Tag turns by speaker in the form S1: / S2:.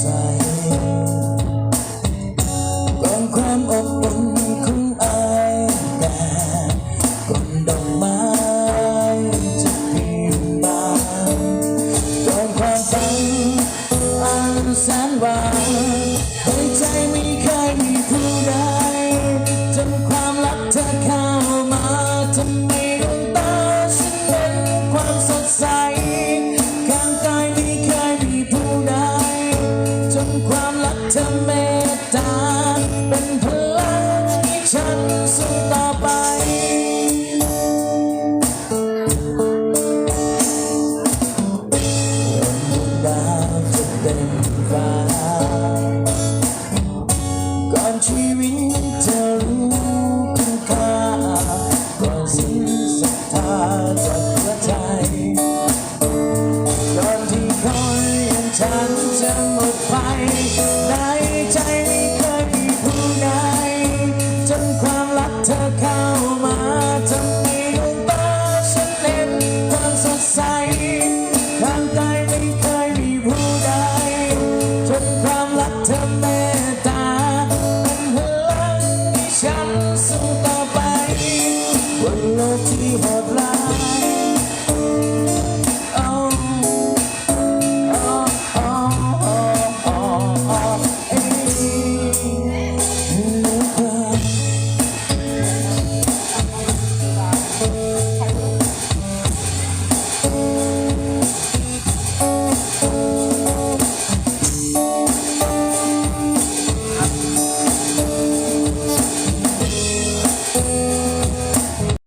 S1: ใสกองความอบอุ่นของอายแต่ก้นดอกไม้จะเพียงบางกองความฝันอันแสนหวานในใจม่เคยมีผู้ใดจนความรักเธอเข้ามาทำไม เธเมตตาเป็นพลังให้ฉันสู้ต่อไป ดาวจะเต็มฟ้าก่อนชีวิตจะรู้คุณค่าก่อนสิ้นศรัทธาจากหัวใจก่อนที่คอยย่าฉันจะหมดไฟ One love to be hot